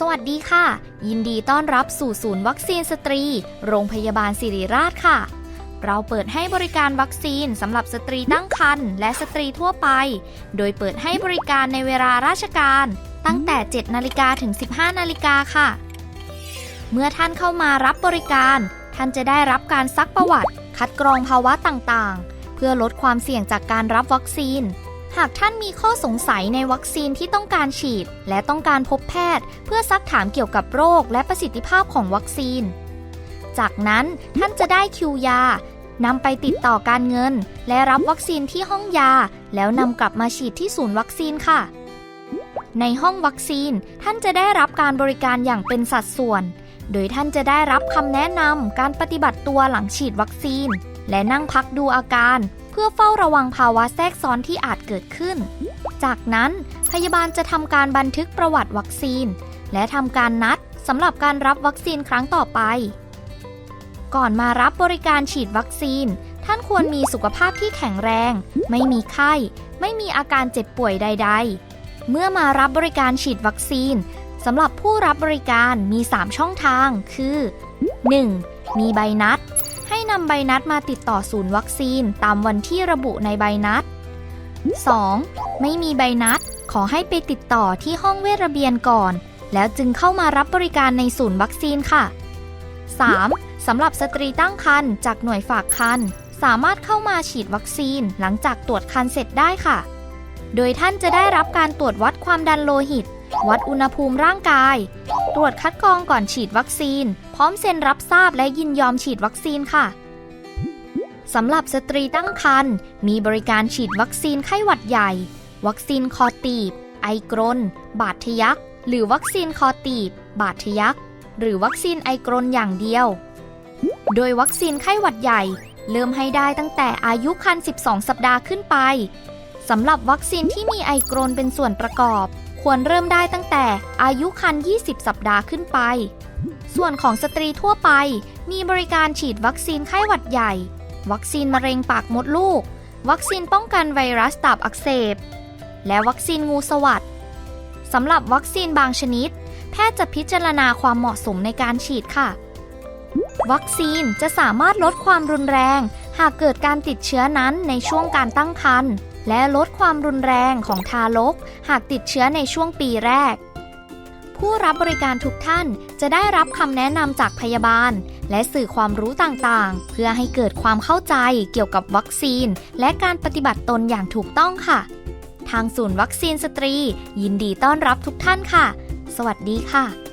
สวัสดีค่ะ ยินดีต้อนรับสู่ศูนย์วัคซีนสตรี โรงพยาบาลสิริราชค่ะ เราเปิดให้บริการวัคซีนสำหรับสตรีตั้งครรภ์และสตรีทั่วไป โดยเปิดให้บริการในเวลาราชการ ตั้งแต่ 7 นาฬิกาถึง 15 นาฬิกาค่ะ เมื่อท่านเข้ามารับบริการ ท่านจะได้รับการซักประวัติ คัดกรองภาวะต่างๆ เพื่อลดความเสี่ยงจากการรับวัคซีน หากท่านมีข้อสงสัยในวัคซีนที่ต้องการฉีด และต้องการพบแพทย์ เพื่อซักถามเกี่ยวกับโรคและประสิทธิภาพของวัคซีน จากนั้นท่านจะได้คิวยานำไปติดต่อการเงิน และรับวัคซีนที่ห้องยา แล้วนำกลับมาฉีดที่ศูนย์วัคซีนค่ะ ในห้องวัคซีนท่านจะได้รับการบริการอย่างเป็นสัดส่วน โดยท่านจะได้รับคำแนะนำการปฏิบัติตัวหลังฉีดวัคซีน และนั่งพักดูอาการ พื่อเฝ้าระวังภาวะแทรกซ้อนที่อาจเกิดขึ้น จากนั้นพยาบาลจะทำการบันทึกประวัติวัคซีน และทำการนัดสำหรับการรับวัคซีนครั้งต่อไป ก่อนมารับบริการฉีดวัคซีน ท่านควรมีสุขภาพที่แข็งแรง ไม่มีไข้ ไม่มีอาการเจ็บป่วยใด ๆ เมื่อมารับบริการฉีดวัคซีนสำหรับผู้รับบริการมี 3 ช่องทางคือ 1. มีใบนัด นำใบนัดมาติดต่อศูนย์วัคซีนตามวันที่ระบุในใบนัด 2. ไม่มีใบนัด ขอให้ไปติดต่อที่ห้องเวชระเบียนก่อน แล้วจึงเข้ามารับบริการในศูนย์วัคซีนค่ะ 3. สำหรับสตรีตั้งครรภ์จากหน่วยฝากครรภ์สามารถเข้ามาฉีดวัคซีนหลังจากตรวจครรภ์เสร็จได้ค่ะ โดยท่านจะได้รับการตรวจวัดความดันโลหิต วัดอุณหภูมิร่างกาย ตรวจคัดกรองก่อนฉีดวัคซีน พร้อมเซ็นรับทราบและยินยอมฉีดวัคซีนค่ะสำหรับสตรีตั้งครรภ์มีบริการฉีดวัคซีนไข้หวัดใหญ่ วัคซีนคอตีบ ไอกรน บาดทะยัก หรือวัคซีนคอตีบ บาดทะยัก หรือวัคซีนไอกรนอย่างเดียว โดยวัคซีนไข้หวัดใหญ่ เริ่มให้ได้ตั้งแต่อายุครรภ์12 สัปดาห์ขึ้นไปสำหรับวัคซีนที่มีไอกรนเป็นส่วนประกอบ ควรเริ่มได้ตั้งแต่อายุครรภ์20 สัปดาห์ขึ้นไป ส่วนของสตรีทั่วไป มีบริการฉีดวัคซีนไข้หวัดใหญ่ วัคซีนมะเร็งปากมดลูก วัคซีนป้องกันไวรัสตับอักเสบ และวัคซีนงูสวัสดสำหรับวัคซีนบางชนิด แพทย์จะพิจารณาความเหมาะสมในการฉีดค่ะ วัคซีนจะสามารถลดความรุนแรง หากเกิดการติดเชื้อนั้นในช่วงการตั้งครรภ์ และลดความรุนแรงของทารก หากติดเชื้อในช่วงปีแรก ผู้รับบริการทุกท่านจะได้รับคำแนะนำจากพยาบาล และสื่อความรู้ต่างๆ เพื่อให้เกิดความเข้าใจเกี่ยวกับวัคซีน และการปฏิบัติตนอย่างถูกต้องค่ะ ทางศูนย์วัคซีนสตรี ยินดีต้อนรับทุกท่านค่ะ สวัสดีค่ะ